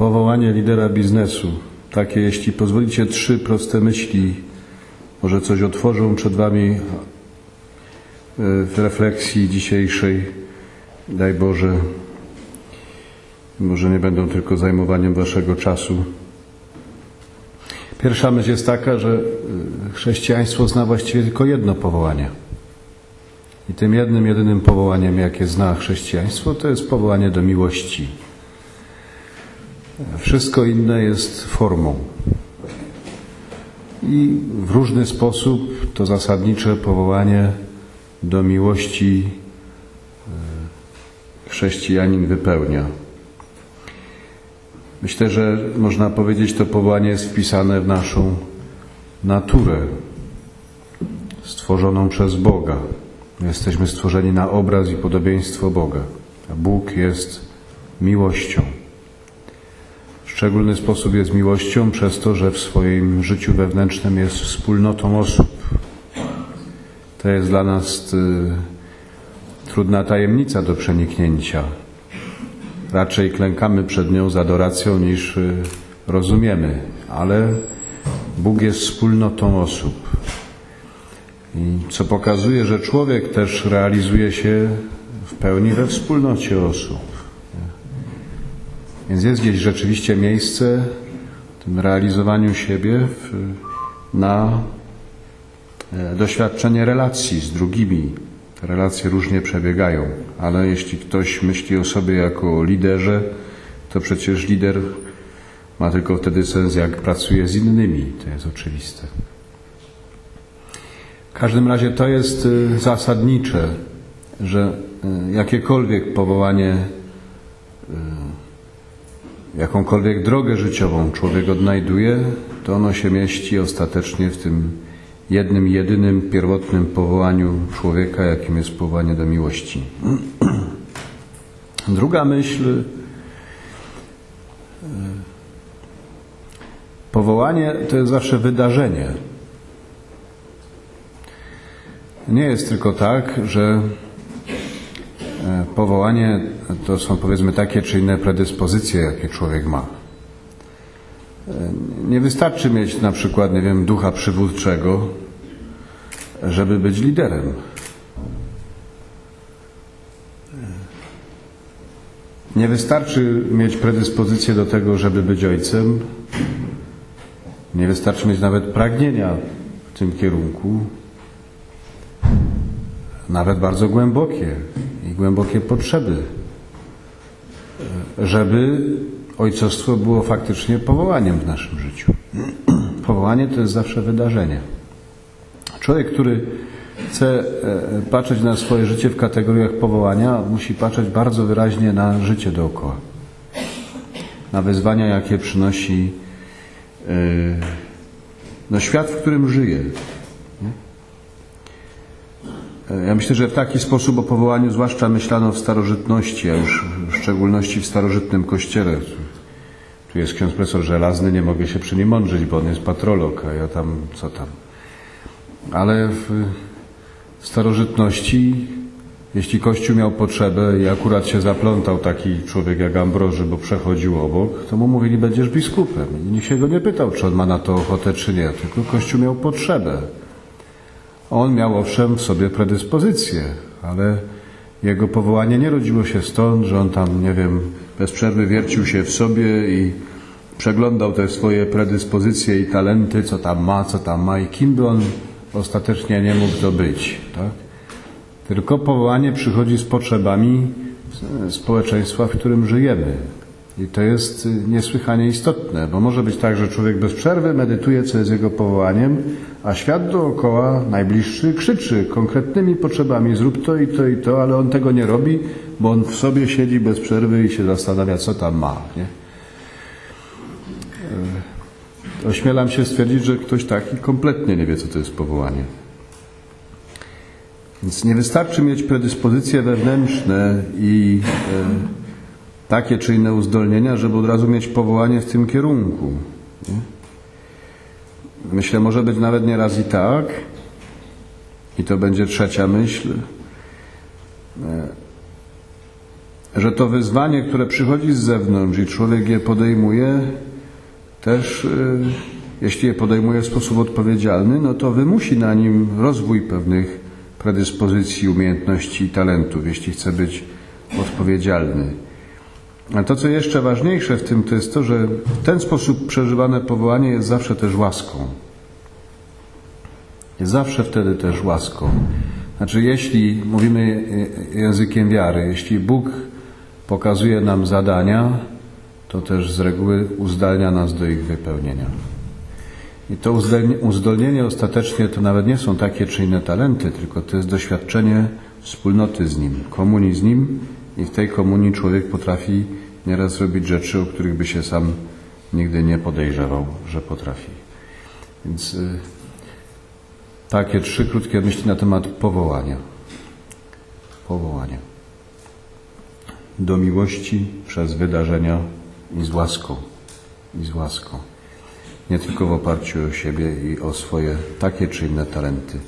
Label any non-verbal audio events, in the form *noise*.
Powołanie lidera biznesu. Takie, jeśli pozwolicie, trzy proste myśli, może coś otworzą przed Wami e, w refleksji dzisiejszej. Daj Boże, może nie będą tylko zajmowaniem Waszego czasu. Pierwsza myśl jest taka, że e, chrześcijaństwo zna właściwie tylko jedno powołanie. I tym jednym, jedynym powołaniem, jakie zna chrześcijaństwo, to jest powołanie do miłości. Wszystko inne jest formą. I w różny sposób to zasadnicze powołanie do miłości e, chrześcijanin wypełnia. Myślę, że można powiedzieć, to powołanie jest wpisane w naszą naturę, stworzoną przez Boga. Jesteśmy stworzeni na obraz i podobieństwo Boga. A Bóg jest miłością. Szczególny sposób jest miłością przez to, że w swoim życiu wewnętrznym jest wspólnotą osób. To jest dla nas y, trudna tajemnica do przeniknięcia. Raczej klękamy przed nią z adoracją niż y, rozumiemy, ale Bóg jest wspólnotą osób. I co pokazuje, że człowiek też realizuje się w pełni we wspólnocie osób. Więc jest gdzieś rzeczywiście miejsce w tym realizowaniu siebie w, na e, doświadczenie relacji z drugimi. Te relacje różnie przebiegają, ale jeśli ktoś myśli o sobie jako o liderze, to przecież lider ma tylko wtedy sens, jak pracuje z innymi. To jest oczywiste. W każdym razie to jest y, zasadnicze, że y, jakiekolwiek powołanie, y, jakąkolwiek drogę życiową człowiek odnajduje, to ono się mieści ostatecznie w tym jednym, jedynym, pierwotnym powołaniu człowieka, jakim jest powołanie do miłości. *clears throat* Druga myśl. Powołanie to jest zawsze wydarzenie. Nie jest tylko tak, że e, powołanie to są powiedzmy takie czy inne predyspozycje, jakie człowiek ma. E, nie wystarczy mieć na przykład, nie wiem, ducha przywódczego, żeby być liderem. Nie wystarczy mieć predyspozycję do tego, żeby być ojcem. Nie wystarczy mieć nawet pragnienia w tym kierunku, nawet bardzo głębokie głębokie potrzeby, żeby ojcostwo było faktycznie powołaniem w naszym życiu. *clears throat* Powołanie to jest zawsze wydarzenie. Człowiek, który chce e, patrzeć na swoje życie w kategoriach powołania, musi patrzeć bardzo wyraźnie na życie dookoła. Na wyzwania, jakie przynosi e, no, świat, w którym żyje. Ja myślę, że w taki sposób o powołaniu zwłaszcza myślano w starożytności, a już w szczególności w starożytnym kościele. Tu jest ksiądz profesor Żelazny, nie mogę się przy nim mądrzyć, bo on jest patrolog, a ja tam, co tam. Ale w starożytności, jeśli Kościół miał potrzebę i akurat się zaplątał taki człowiek jak Ambroży, bo przechodził obok, to mu mówili, będziesz biskupem. I nikt się go nie pytał, czy on ma na to ochotę, czy nie, tylko Kościół miał potrzebę. On miał owszem w sobie predyspozycję, ale jego powołanie nie rodziło się stąd, że on tam, nie wiem, bez przerwy wiercił się w sobie i przeglądał te swoje predyspozycje i talenty, co tam ma, co tam ma i kim by on ostatecznie nie mógł to być. Tak? Tylko powołanie przychodzi z potrzebami społeczeństwa, w którym żyjemy. I to jest niesłychanie istotne, bo może być tak, że człowiek bez przerwy medytuje, co jest jego powołaniem, a świat dookoła, najbliższy, krzyczy konkretnymi potrzebami: zrób to i to i to, ale on tego nie robi, bo on w sobie siedzi bez przerwy i się zastanawia, co tam ma. Nie? E, ośmielam się stwierdzić, że ktoś taki kompletnie nie wie, co to jest powołanie. Więc nie wystarczy mieć predyspozycje wewnętrzne i e, takie czy inne uzdolnienia, żeby od razu mieć powołanie w tym kierunku. Nie? Myślę, może być nawet nieraz i tak, i to będzie trzecia myśl, e, że to wyzwanie, które przychodzi z zewnątrz i człowiek je podejmuje, też y, jeśli je podejmuje w sposób odpowiedzialny, no to wymusi na nim rozwój pewnych predyspozycji, umiejętności i talentów, jeśli chce być odpowiedzialny. To, co jeszcze ważniejsze w tym, to jest to, że w ten sposób przeżywane powołanie jest zawsze też łaską. Jest zawsze wtedy też łaską. Znaczy, jeśli mówimy językiem wiary, jeśli Bóg pokazuje nam zadania, to też z reguły uzdalnia nas do ich wypełnienia. I to uzdolnienie ostatecznie to nawet nie są takie czy inne talenty, tylko to jest doświadczenie wspólnoty z Nim, komunii z Nim i w tej komunii człowiek potrafi nieraz robić rzeczy, o których by się sam nigdy nie podejrzewał, że potrafi. Więc y, takie trzy krótkie myśli na temat powołania. Powołania. Do miłości przez wydarzenia i z łaską. I z łaską. Nie tylko w oparciu o siebie i o swoje takie czy inne talenty.